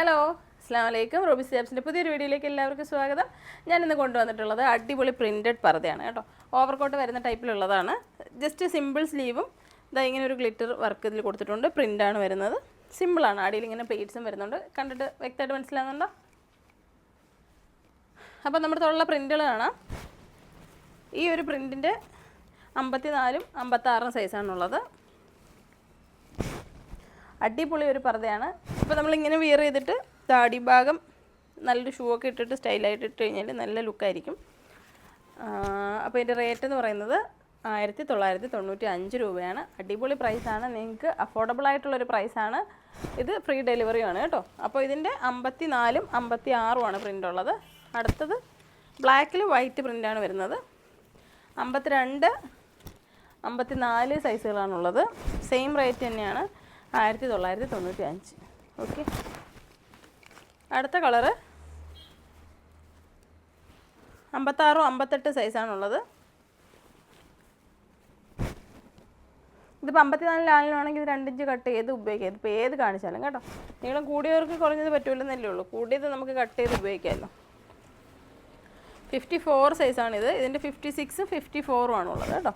Hello അസ്സാം വലൈക്കും Robbie സ്റ്റാബ്സിന്റെ പുതിയൊരു വീഡിയോയിലേക്ക് എല്ലാവർക്കും സ്വാഗതം. ഞാൻ ഇന്ന് കൊണ്ടുവന്നിട്ടുള്ളത് അടിപൊളി പ്രിന്റഡ് പർദ്ദയാണ് കേട്ടോ. ഓവർകോട്ട് വരുന്ന ടൈപ്പിലുള്ളതാണ് ജസ്റ്റ് സിമ്പിൾ സ്ലീവും ഇതാ ഇങ്ങനെ ഒരു ഗ്ലിറ്റർ വർക്ക് ഇതിൽ കൊടുത്തിട്ടുണ്ട്. പ്രിന്റാണ് വരുന്നത്. സിമ്പിളാണ് അടിയിൽ ഇങ്ങനെ പ്ലേറ്റ്സും വരുന്നുണ്ട്. കണ്ടിട്ട് വ്യക്തമായിട്ട് മനസ്സിലാകുന്നുണ്ടോ അപ്പോൾ നമ്മുടെ തൊള്ള പ്രിന്റുകൾ കാണാം. ഈ ഒരു പ്രിന്റിന്റെ അമ്പത്തിനാലും അമ്പത്താറും സൈസാണുള്ളത് അടിപൊളി ഒരു പർദ്ദയാണ്. ഇപ്പോൾ നമ്മളിങ്ങനെ വിയർ ചെയ്തിട്ട് താടി ഭാഗം നല്ലൊരു ഷൂ ഒക്കെ ഇട്ടിട്ട് സ്റ്റൈലായിട്ട് ഇട്ട് കഴിഞ്ഞാൽ നല്ല ലുക്കായിരിക്കും അപ്പോൾ ഇതിന്റെ റേറ്റ് എന്ന് പറയുന്നത് ആയിരത്തി തൊള്ളായിരത്തി തൊണ്ണൂറ്റി അഞ്ച് രൂപയാണ് അടിപൊളി പ്രൈസാണ് നിങ്ങൾക്ക് അഫോർഡബിൾ ആയിട്ടുള്ളൊരു പ്രൈസാണ് ഇത് ഫ്രീ ഡെലിവറിയാണ് കേട്ടോ. അപ്പോൾ ഇതിന്റെ അമ്പത്തി നാലും അമ്പത്തി ആറുമാണ് പ്രിന്റ് ഉള്ളത്. അടുത്തത് ബ്ലാക്കിൽ വൈറ്റ് പ്രിന്റാണ് വരുന്നത്. അമ്പത്തിരണ്ട് അമ്പത്തി നാല് സൈസുകളാണുള്ളത് സെയിം റേറ്റ് തന്നെയാണ് ആയിരത്തി തൊള്ളായിരത്തി തൊണ്ണൂറ്റി അഞ്ച് ഓക്കെ. അടുത്ത കളറ്. അമ്പത്താറും അമ്പത്തെട്ട് സൈസാണുള്ളത് ഇതിപ്പോൾ അമ്പത്തിനാലിലാണെങ്കിലും ഇത് രണ്ടിഞ്ച് കട്ട് ചെയ്ത് ഉപയോഗിക്കാം. ഇതിപ്പോൾ ഏത് കാണിച്ചാലും കേട്ടോ. നീളം കൂടിയവർക്ക് കുറഞ്ഞത് പറ്റൂലെന്നല്ലേ ഉള്ളൂ. കൂടിയത് നമുക്ക് കട്ട് ചെയ്ത് ഉപയോഗിക്കാമല്ലോ ഫിഫ്റ്റി ഫോർ സൈസാണിത് ഇതിന്റെ ഫിഫ്റ്റി സിക്സും ഫിഫ്റ്റി ഫോറും ആണുള്ളത് കേട്ടോ.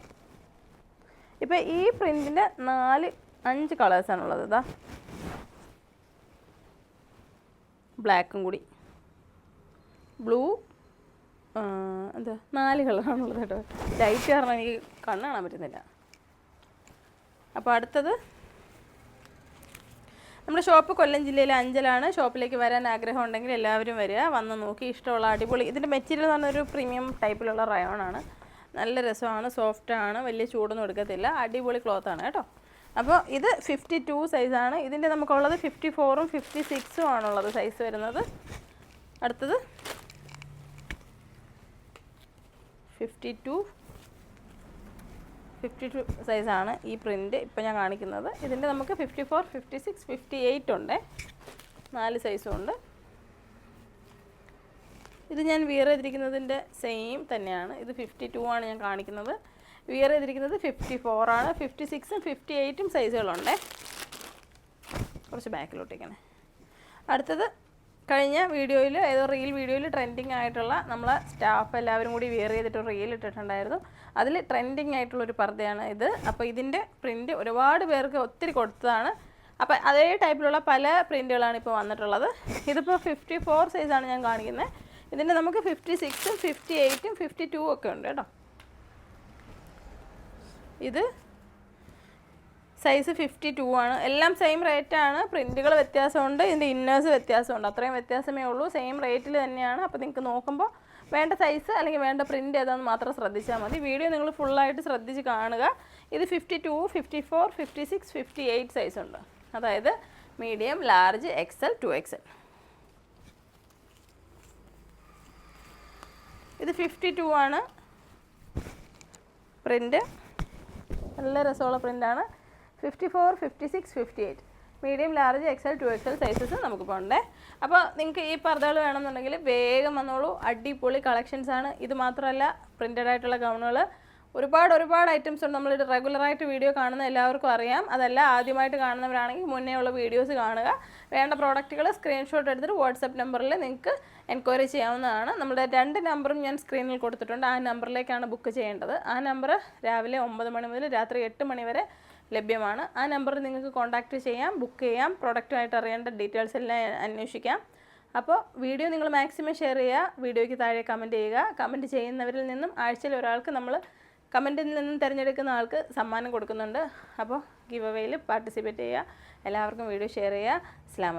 ഇപ്പോൾ ഈ പ്രിന്റിന്റെ നാല് അഞ്ച് കളേഴ്സാണുള്ളത് ഇതാ ബ്ലാക്കും കൂടി. ബ്ലൂ എന്താ നാല് കളറാണുള്ളത് കേട്ടോ. ലൈറ്റ് കാരണം എനിക്ക് കണ്ണ് കാണാൻ പറ്റുന്നില്ല. അപ്പോൾ അടുത്തത് നമ്മുടെ ഷോപ്പ് കൊല്ലം ജില്ലയിലെ അഞ്ചലാണ്. ഷോപ്പിലേക്ക് വരാൻ ആഗ്രഹം ഉണ്ടെങ്കിൽ എല്ലാവരും വരിക. വന്ന് നോക്കി ഇഷ്ടമുള്ള അടിപൊളി. ഇതിന്റെ മെറ്റീരിയൽ എന്ന് പറഞ്ഞൊരു പ്രീമിയം ടൈപ്പിലുള്ള റയോണാണ് നല്ല രസമാണ് സോഫ്റ്റാണ് വലിയ ചൂടൊന്നും എടുക്കത്തില്ല. അടിപൊളി ക്ലോത്താണ് കേട്ടോ. അപ്പോൾ ഇത് ഫിഫ്റ്റി ടു സൈസാണ് ഇതിന്റെ നമുക്കുള്ളത് ഫിഫ്റ്റി ഫോറും ഫിഫ്റ്റി സിക്സും ആണുള്ളത് സൈസ് വരുന്നത്. അടുത്തത് ഫിഫ്റ്റി ടു ഫിഫ്റ്റി ടു സൈസാണ് ഈ പ്രിന്റ് ഇപ്പോൾ ഞാൻ കാണിക്കുന്നത്. ഇതിന്റെ നമുക്ക് fifty four fifty six fifty eight ഉണ്ട്. നാല് സൈസും ഉണ്ട്. ഇത് ഞാൻ വിയർ ചെയ്തിരിക്കുന്നതിന്റെ സെയിം തന്നെയാണ്. ഇത് ഫിഫ്റ്റി ടു ആണ് ഞാൻ കാണിക്കുന്നത്. വിയർ ചെയ്തിരിക്കുന്നത് ഫിഫ്റ്റി ഫോറാണ് ഫിഫ്റ്റി സിക്സും ഫിഫ്റ്റി എയ്റ്റും സൈസുകളുണ്ട് കുറച്ച് ബാക്കിലോട്ടേക്കാണ് അടുത്തത് കഴിഞ്ഞ വീഡിയോയിൽ ഏതോ റീൽ വീഡിയോയിൽ ട്രെൻഡിങ് ആയിട്ടുള്ള നമ്മളെ സ്റ്റാഫ് എല്ലാവരും കൂടി വിയർ ചെയ്തിട്ട് റീൽ ഇട്ടിട്ടുണ്ടായിരുന്നു. അതിൽ ട്രെൻഡിങ് ആയിട്ടുള്ള ഒരു പർദ്ദയാണ് ഇത്. അപ്പോൾ ഇതിന്റെ പ്രിന്റ് ഒരുപാട് പേർക്ക് ഒത്തിരി കൊടുത്തതാണ്. അപ്പോൾ അതേ ടൈപ്പിലുള്ള പല പ്രിന്റുകളാണ് ഇപ്പോൾ വന്നിട്ടുള്ളത്. ഇതിപ്പോൾ ഫിഫ്റ്റി ഫോർ സൈസാണ് ഞാൻ കാണിക്കുന്നത് ഇതിന്റെ നമുക്ക് ഫിഫ്റ്റി സിക്സും ഫിഫ്റ്റി എയ്റ്റും ഫിഫ്റ്റി ടു ഒക്കെ ഉണ്ട് കേട്ടോ. ഇത് സൈസ് ഫിഫ്റ്റി ടു ആണ്. എല്ലാം സെയിം റേറ്റാണ് പ്രിന്റുകൾ വ്യത്യാസമുണ്ട്. ഇതിന്റെ ഇന്നേഴ്സ് വ്യത്യാസമുണ്ട്. അത്രയും വ്യത്യാസമേ ഉള്ളൂ. സെയിം റേറ്റിൽ തന്നെയാണ്. അപ്പോൾ നിങ്ങൾക്ക് നോക്കുമ്പോൾ വേണ്ട സൈസ് അല്ലെങ്കിൽ വേണ്ട പ്രിന്റ് ഏതാണെന്ന് മാത്രം ശ്രദ്ധിച്ചാൽ മതി. വീഡിയോ നിങ്ങൾ ഫുള്ളായിട്ട് ശ്രദ്ധിച്ച് കാണുക. ഇത് fifty two fifty four fifty six fifty eight size ഉണ്ട് അതായത് medium large XL two XL ഇത് ഫിഫ്റ്റി ടു ആണ്. പ്രിന്റ് നല്ല രസമുള്ള പ്രിന്റാണ് fifty four fifty six fifty eight medium large XL two XL sizes നമുക്കിപ്പോൾ ഉണ്ട് അപ്പോൾ നിങ്ങൾക്ക് ഈ പർദ്ദകൾ വേണമെന്നുണ്ടെങ്കിൽ വേഗം വന്നോളൂ. അടിപൊളി കളക്ഷൻസ് ആണ്. ഇത് മാത്രമല്ല പ്രിന്റഡ് ആയിട്ടുള്ള ഗൗണുകൾ ഒരുപാട് ഒരുപാട് ഐറ്റംസ് ഉണ്ട്. നമ്മൾ റെഗുലറായിട്ട് വീഡിയോ കാണുന്ന എല്ലാവർക്കും അറിയാം. അതല്ല ആദ്യമായിട്ട് കാണുന്നവരാണെങ്കിൽ മുന്നേ ഉള്ള വീഡിയോസ് കാണുക. വേണ്ട പ്രോഡക്റ്റുകൾ സ്ക്രീൻഷോട്ട് എടുത്തിട്ട് വാട്സപ്പ് നമ്പറിൽ നിങ്ങൾക്ക് എൻക്വയറി ചെയ്യാവുന്നതാണ്. നമ്മുടെ രണ്ട് നമ്പറും ഞാൻ സ്ക്രീനിൽ കൊടുത്തിട്ടുണ്ട്. ആ നമ്പറിലേക്കാണ് ബുക്ക് ചെയ്യേണ്ടത്. ആ നമ്പർ രാവിലെ ഒമ്പത് മണി മുതൽ രാത്രി എട്ട് മണി വരെ ലഭ്യമാണ്. ആ നമ്പറിൽ നിങ്ങൾക്ക് കോൺടാക്റ്റ് ചെയ്യാം ബുക്ക് ചെയ്യാം പ്രോഡക്റ്റുമായിട്ട് അറിയേണ്ട ഡീറ്റെയിൽസ് എല്ലാം അന്വേഷിക്കാം. അപ്പോൾ വീഡിയോ നിങ്ങൾ മാക്സിമം ഷെയർ ചെയ്യുക. വീഡിയോയ്ക്ക് താഴെ കമന്റ് ചെയ്യുക. കമന്റ് ചെയ്യുന്നവരിൽ നിന്നും ആഴ്ചയിൽ ഒരാൾക്ക് നമ്മൾ കമന്റിൽ നിന്നും തിരഞ്ഞെടുക്കുന്ന ആൾക്ക് സമ്മാനം കൊടുക്കുന്നുണ്ട്. അപ്പോൾ ഗിവ് അവയിൽ പാർട്ടിസിപ്പേറ്റ് ചെയ്യുക. എല്ലാവർക്കും വീഡിയോ ഷെയർ ചെയ്യുക. അസ്സാം